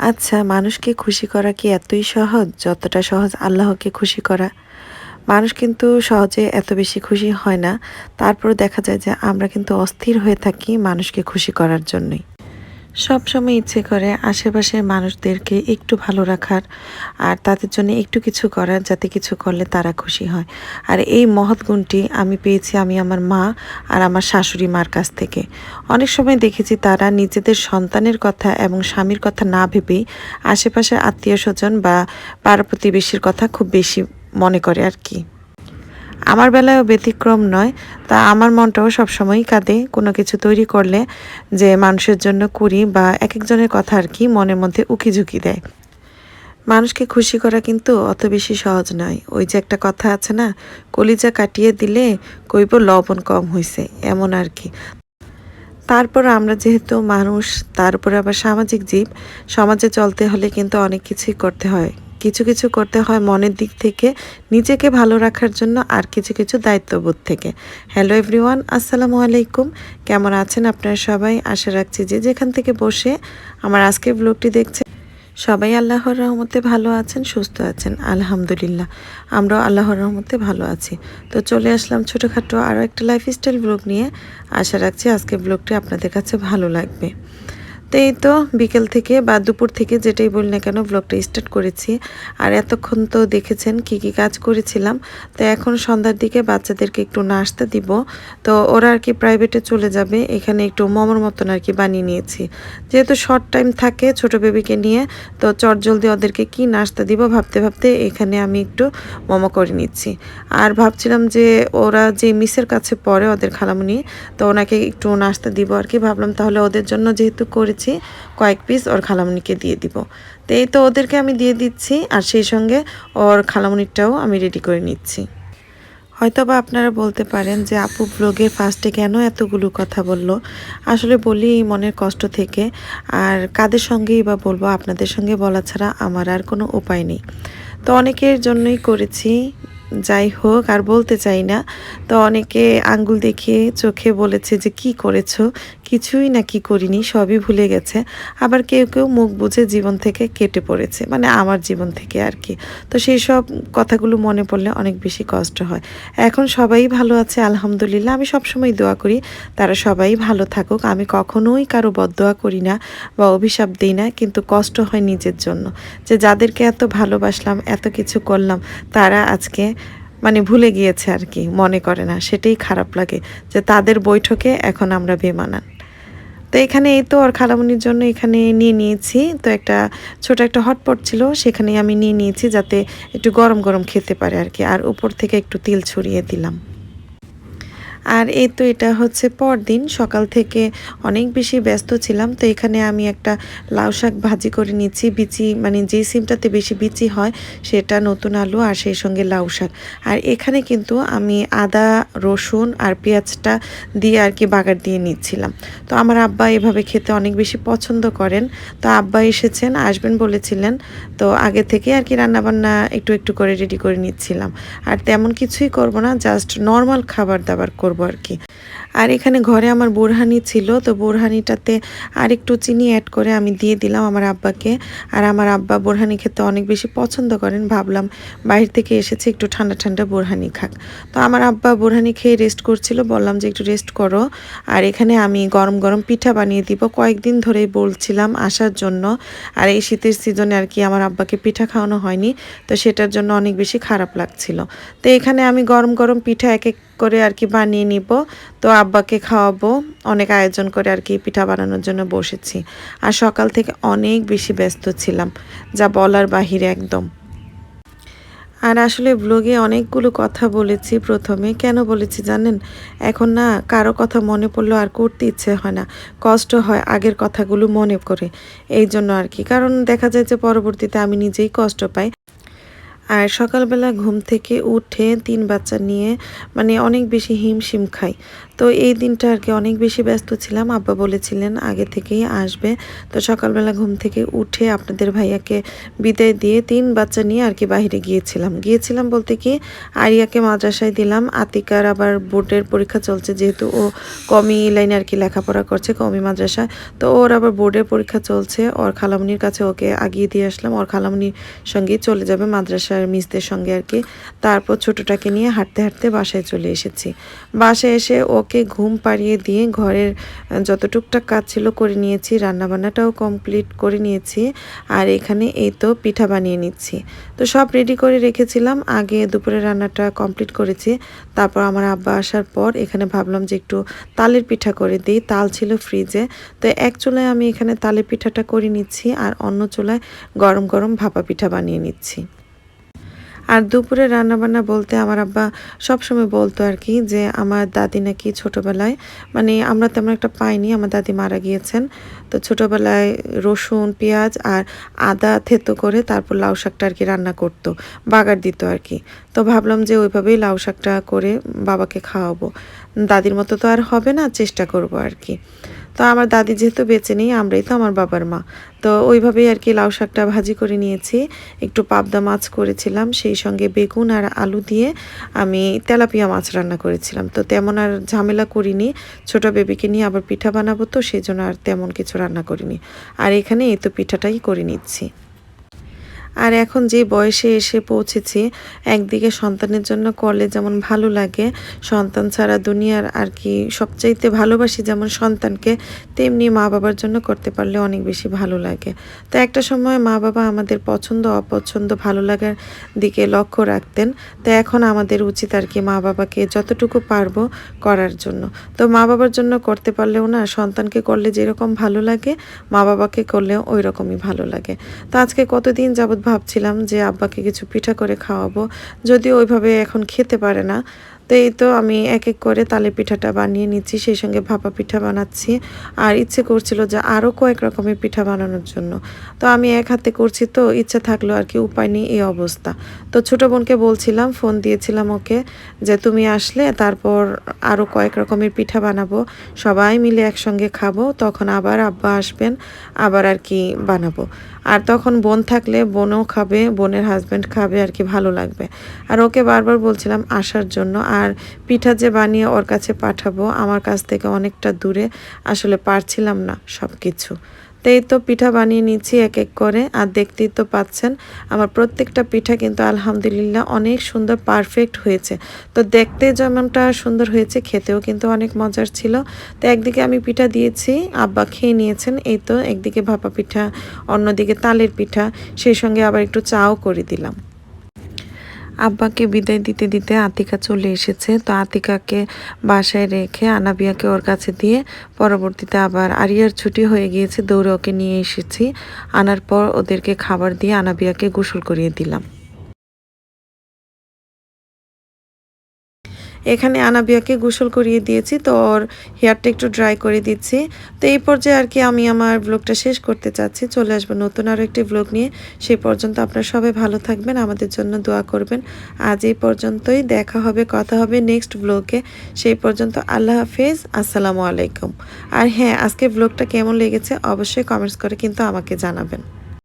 আচ্ছা মানুষকে খুশি করা কি এতই সহজ? যতটা সহজ আল্লাহকে খুশি করা। মানুষ কিন্তু সহজে এত বেশি খুশি হয় না। তারপর দেখা যায় যে আমরা কিন্তু অস্থির হয়ে থাকি মানুষকে খুশি করার জন্যই। সব সময় ইচ্ছে করে আশেপাশের মানুষদেরকে একটু ভালো রাখার আর তাদের জন্য একটু কিছু করার যাতে কিছু করলে তারা খুশি হয়। আর এই মহৎ গুণটি আমি পেয়েছি আমি আমার মা আর আমার শাশুড়ি মার কাছ থেকে। অনেক সময় দেখেছি তারা নিজেদের সন্তানের কথা এবং স্বামীর কথা না ভেবেই আশেপাশের আত্মীয় স্বজন বা পাড়া প্রতিবেশীর কথা খুব বেশি মনে করে আর কি। আমার বেলায়ও ব্যতিক্রম নয়, তা আমার মনটাও সবসময়ই কাঁদে। কোনো কিছু তৈরি করলে যে মানুষের জন্য করি বা এক একজনের কথা আর কি মনের মধ্যে উকি ঝুঁকি দেয়। মানুষকে খুশি করা কিন্তু অত বেশি সহজ নয়। ওই যে একটা কথা আছে না, কলিজা কাটিয়ে দিলে কইব লবণ কম হইছে, এমন আর কি। তারপর আমরা যেহেতু মানুষ, তারপরে আবার সামাজিক জীব, সমাজে চলতে হলে কিন্তু অনেক কিছুই করতে হয়। কিছু কিছু করতে হয় মনের দিক থেকে, নিজেকে ভালো রাখার জন্য আর কিছু কিছু দায়িত্ববোধ থেকে। হ্যালো এভরিওয়ান আসসালামু আলাইকুম। কেমন আছেন আপনারা সবাই? আশা রাখছি যে যেখান থেকে বসে আমার আজকের ব্লগটি দেখছে সবাই আল্লাহর রহমতে ভালো আছেন, সুস্থ আছেন। আলহামদুলিল্লাহ, আমরাও আল্লাহর রহমতে ভালো আছি। তো চলে আসলাম ছোটোখাটো আরও একটা লাইফস্টাইল ব্লগ নিয়ে। আশা রাখছি আজকের ব্লগটি আপনাদের কাছে ভালো লাগবে। তো এই তো বিকেল থেকে বা দুপুর থেকে যেটাই বলি না কেন ব্লগটা স্টার্ট করেছি। আর এতক্ষণ তো দেখেছেন কি কি কাজ করেছিলাম। তো এখন সন্ধ্যার দিকে বাচ্চাদেরকে একটু নাস্তা দিব। তো ওরা আর কি প্রাইভেটে চলে যাবে। এখানে একটু মোমোর মতন আর কি বানিয়ে নিয়েছি। যেহেতু শর্ট টাইম থাকে ছোট বেবিকে নিয়ে, তো চট জলদি ওদেরকে কি নাস্তা দিব ভাবতে ভাবতে এখানে আমি একটু মোমো করে নিচ্ছি। আর ভাবছিলাম যে ওরা যে মিসের কাছে পড়ে ওদের খালামুনি, তো ওনাকে একটু নাস্তা দিব আর কি। ভাবলাম তাহলে ওদের জন্য যেহেতু করেছি কয়েক পিস ওর খালামুনিকে দিয়ে দিব। তো এই তো ওদেরকে আমি দিয়ে দিচ্ছি, আর সেই সঙ্গে ওর খালামুনিটাও আমি রেডি করে নিচ্ছি। হয়তো বা আপনারা বলতে পারেন যে, আপু ব্লগে ফার্স্টে কেন এতগুলো কথা বলল? আসলে বলি, মনের কষ্ট থেকে। আর কাদের সঙ্গেই বা বলব, আপনাদের সঙ্গে বলা ছাড়া আমার আর কোনো উপায় নেই। তো অনেকের জন্যই করেছি, যাই হোক, আর বলতে চাই না। তো অনেকে আঙ্গুল দেখিয়ে চোখে বলেছে যে, কি করেছ? কিছুই না কি করিনি, সবই ভুলে গেছে। আবার কেউ কেউ মুখ বুঝে জীবন থেকে কেটে পড়েছে মানে আমার জীবন থেকে আর কি। তো সেই সব কথাগুলো মনে পড়লে অনেক বেশি কষ্ট হয়। এখন সবাই ভালো আছে, আলহামদুলিল্লাহ। আমি সবসময় দোয়া করি, তারা সবাই ভালো থাকুক। আমি কখনোই কারও বদোয়া করি না বা অভিশাপ দিই না, কিন্তু কষ্ট হয় নিজের জন্য। যে যাদেরকে এত ভালোবাসলাম, এত কিছু করলাম, তারা আজকে মানে ভুলে গিয়েছে আর কি, মনে করে না। সেটাই খারাপ লাগে যে তাদের বৈঠকে এখন আমরা বেমানান। তো এখানে এই তো আর খালামুনির জন্য এখানে নিয়ে নিয়েছি। তো একটা ছোট একটা হটপট ছিল সেখানে আমি নিয়ে নিয়েছি যাতে একটু গরম গরম খেতে পারে আর কি। আর উপর থেকে একটু তিল ছড়িয়ে দিলাম। আর এই তো এটা হচ্ছে পরদিন, সকাল থেকে অনেক বেশি ব্যস্ত ছিলাম, তো এখানে আমি একটা লাউ শাক ভাজি করে নিচ্ছি, বিচি মানে যেই সিমটাতে বেশি বিচি হয় সেটা নতুন আলু আর সেই সঙ্গে লাউ শাক। আর এখানে কিন্তু আমি আদা, রসুন আর পেঁয়াজটা দিয়ে আর কি বাগার দিয়ে নিচ্ছিলাম। তো আমার আব্বা এভাবে খেতে অনেক বেশি পছন্দ করেন। তো আব্বা এসেছেন, আসবেন বলেছিলেন, তো আগে থেকে আর কি রান্নাবান্না একটু একটু করে রেডি করে নিচ্ছিলাম। আর তেমন কিছুই করব না জাস্ট নর্মাল খাবার দাবার করব। আর কি। আর এখানে ঘরে আমার বোরহানি ছিল, তো বোরহানিটাতে আর একটু চিনি অ্যাড করে আমি দিয়ে দিলাম আমার আব্বাকে। আর আমার আব্বা বোরহানি খেতে অনেক বেশি পছন্দ করেন, ভাবলাম বাইরে থেকে এসেছে একটু ঠান্ডা ঠান্ডা বোরহানি খাক। তো আমার আব্বা বোরহানি খেয়ে রেস্ট করছিল, বললাম যে একটু রেস্ট করো। আর এখানে আমি গরম গরম পিঠা বানিয়ে দিব, কয়েকদিন ধরেই বলছিলাম আসার জন্য। আর এই শীতের সিজনে আর কি আমার আব্বাকে পিঠা খাওয়ানো হয়নি, তো সেটার জন্য অনেক বেশি খারাপ লাগছিল। তো এখানে আমি গরম গরম পিঠা এক এক করে আর কি বানিয়ে নিব। তো আব্বাকে খাওয়াবো। অনেক আয়োজন করে আর কি পিঠা বানানোর জন্য বসেছি। আর সকাল থেকে অনেক বেশি ব্যস্ত ছিলাম, যা বলার বাহিরে একদম। আর আসলে ব্লগে অনেকগুলো কথা বলেছি প্রথমে। কেন বলেছি জানেন? এখন না কারও কথা মনে পড়ল আর করতে ইচ্ছে হয় না। কষ্ট হয় আগের কথাগুলো মনে করে এই জন্য আর কি। কারণ দেখা যায় যে পরবর্তীতে আমি নিজেই কষ্ট পাই। আর সকালবেলা ঘুম থেকে উঠে তিন বাচ্চা নিয়ে মানে অনেক বেশি হিমশিম খাই। তো এই দিনটা আর কি অনেক বেশি ব্যস্ত ছিলাম। আব্বা বলেছিলেন আগে থেকেই আসবে। তো সকালবেলা ঘুম থেকে উঠে আপনাদের ভাইয়াকে বিদায় দিয়ে তিন বাচ্চা নিয়ে আর কি বাইরে গিয়েছিলাম। গিয়েছিলাম বলতে কি আরিয়াকে মাদ্রাসায় দিলাম। আতিকার আবার বোর্ডের পরীক্ষা চলছে যেহেতু ও কমি লাইনে আর কি লেখাপড়া করছে, কমি মাদ্রাসায়। তো ওর আবার বোর্ডের পরীক্ষা চলছে। ওর খালামনির কাছে ওকে আগিয়ে দিয়ে আসলাম। ওর খালামনির সঙ্গেই চলে যাবে মাদ্রাসার মিসদের সঙ্গে আর কি। তারপর ছোটোটাকে নিয়ে হাঁটতে হাঁটতে বাসায় চলে এসেছি। বাসায় এসে ওকে ঘুম পাড়িয়ে দিয়ে ঘরের যত টুকটাক কাজ ছিল করে নিয়েছি, রান্নাবান্নাটাও কমপ্লিট করে নিয়েছি, আর এখানে এই তো পিঠা বানিয়ে নিচ্ছি। তো সব রেডি করে রেখেছিলাম, আগে দুপুরে রান্নাটা কমপ্লিট করেছি, তারপর আমার আব্বা আসার পর এখানে ভাবলাম যে একটু তালের পিঠা করে দিই, তাল ছিল ফ্রিজে তো এক চুলায় আমি এখানে তালের পিঠাটা করে নিচ্ছি, আর অন্য চুলায় গরম গরম ভাপা পিঠা বানিয়ে নিচ্ছি। আর দুপুরে রান্নাবান্না বলতে আমার আব্বা সবসময় বলতো আর কি যে, আমার দাদি নাকি ছোটোবেলায় মানে আমরা তেমন একটা পাইনি, আমার দাদি মারা গিয়েছেন। তো ছোটোবেলায় রসুন, পেঁয়াজ আর আদা থেতো করে তারপর লাউ শাকটা আর কি রান্না করতো, বাগার দিত আর কি। তো ভাবলাম যে ওইভাবেই লাউ শাকটা করে বাবাকে খাওয়াবো। দাদির মতো তো আর হবে না, চেষ্টা করব আর কি। তো আমার দাদি যেহেতু বেঁচে নেই, আমরাই তো আমার বাবার মা। তো ওইভাবেই আর কি লাউ শাকটা ভাজি করে নিয়েছি। একটু পাবদা মাছ করেছিলাম, সেই সঙ্গে বেগুন আর আলু দিয়ে আমি তেলাপিয়া মাছ রান্না করেছিলাম। তো তেমন আর ঝামেলা করিনি, ছোট বেবিকে নিয়ে আবার পিঠা বানাবো তো, সেই জন্য আর তেমন কিছু রান্না করিনি। আর এখানে এই তো পিঠাটাই করে নিচ্ছি। আর এখন যে বয়সে এসে পৌঁছেছি, একদিকে সন্তানের জন্য করলে যেমন ভালো লাগে, সন্তান ছাড়া দুনিয়ার আর কি সবচাইতে ভালোবাসি যেমন সন্তানকে, তেমনি মা বাবার জন্য করতে পারলে অনেক বেশি ভালো লাগে। তো একটা সময় মা বাবা আমাদের পছন্দ, অপছন্দ, ভালো লাগার দিকে লক্ষ্য রাখতেন। তো এখন আমাদের উচিত আর কি মা বাবাকে যতটুকু পারব করার জন্য। তো মা বাবার জন্য করতে পারলেও না, সন্তানকে করলে যেরকম ভালো লাগে মা বাবাকে করলেও ওই রকমই ভালো লাগে। তো আজকে কতদিন যাবৎ ভাবছিলাম যে আব্বাকে কিছু পিঠা করে খাওয়াবো যদিও ওইভাবে এখন খেতে পারে না। তো এই তো আমি এক এক করে তালে পিঠাটা বানিয়ে নিচ্ছি, সেই সঙ্গে ভাপা পিঠা বানাচ্ছি। আর ইচ্ছে করছিল যে আরও কয়েক রকমের পিঠা বানানোর জন্য। তো আমি এক হাতে করছি তো ইচ্ছা থাকল আর কি, উপায় নেই এই অবস্থা। তো ছোটো বোনকে বলছিলাম, ফোন দিয়েছিলাম ওকে যে তুমি আসলে তারপর আরও কয়েক রকমের পিঠা বানাবো, সবাই মিলে একসঙ্গে খাব, তখন আবার আব্বা আসবেন, আবার আর কি বানাবো। আর তখন বোন থাকলে বোনও খাবে, বোনের হাজব্যান্ড খাবে আর কি, ভালো লাগবে। আর ওকে বারবার বলছিলাম আসার জন্য আর পিঠা যে বানিয়ে ওর কাছে পাঠাবো, আমার কাছ থেকে অনেকটা দূরে আসলে পারছিলাম না সব কিছু তো এই তো পিঠা বানিয়ে নিচ্ছি এক এক করে, আর দেখতেই তো পাচ্ছেন, আমার প্রত্যেকটা পিঠা কিন্তু আলহামদুলিল্লাহ অনেক সুন্দর পারফেক্ট হয়েছে। তো দেখতে যেমনটা সুন্দর হয়েছে, খেতেও কিন্তু অনেক মজার ছিল। তো একদিকে আমি পিঠা দিয়েছি, আব্বা খেয়ে নিয়েছেন, এই তো একদিকে ভাপা পিঠা, অন্যদিকে তালের পিঠা, সেই সঙ্গে আবার একটু চাও করে দিলাম। আব্বাকে বিদায় দিতে দিতে আতিকা চলে এসেছে। তো আতিকাকে বাসায় রেখে আনাবিয়াকে ওর কাছে দিয়ে পরবর্তীতে আবার আরিয়ার ছুটি হয়ে গিয়েছে, দৌড়ে ওকে নিয়ে এসেছি। আনার পর ওদেরকে খাবার দিয়ে আনাবিয়াকে গোসল করিয়ে দিলাম। এখানে আনাবিয়াকে গোসল করিয়ে দিয়েছি, তো ওর হেয়ারটা একটু ড্রাই করে দিচ্ছি। তো এই পর্যায়ে আর কি আমি আমার ব্লগটা শেষ করতে চাচ্ছি, চলে আসব নতুন আরও একটি ব্লগ নিয়ে। সেই পর্যন্ত আপনারা সবাই ভালো থাকবেন, আমাদের জন্য দোয়া করবেন। আজ এই পর্যন্তই, দেখা হবে, কথা হবে নেক্সট ব্লগে সেই পর্যন্ত আল্লাহ হাফেজ, আসসালামু আলাইকুম। আর হ্যাঁ আজকে ব্লগটা কেমন লেগেছে অবশ্যই কমেন্টস করে কিন্তু আমাকে জানাবেন।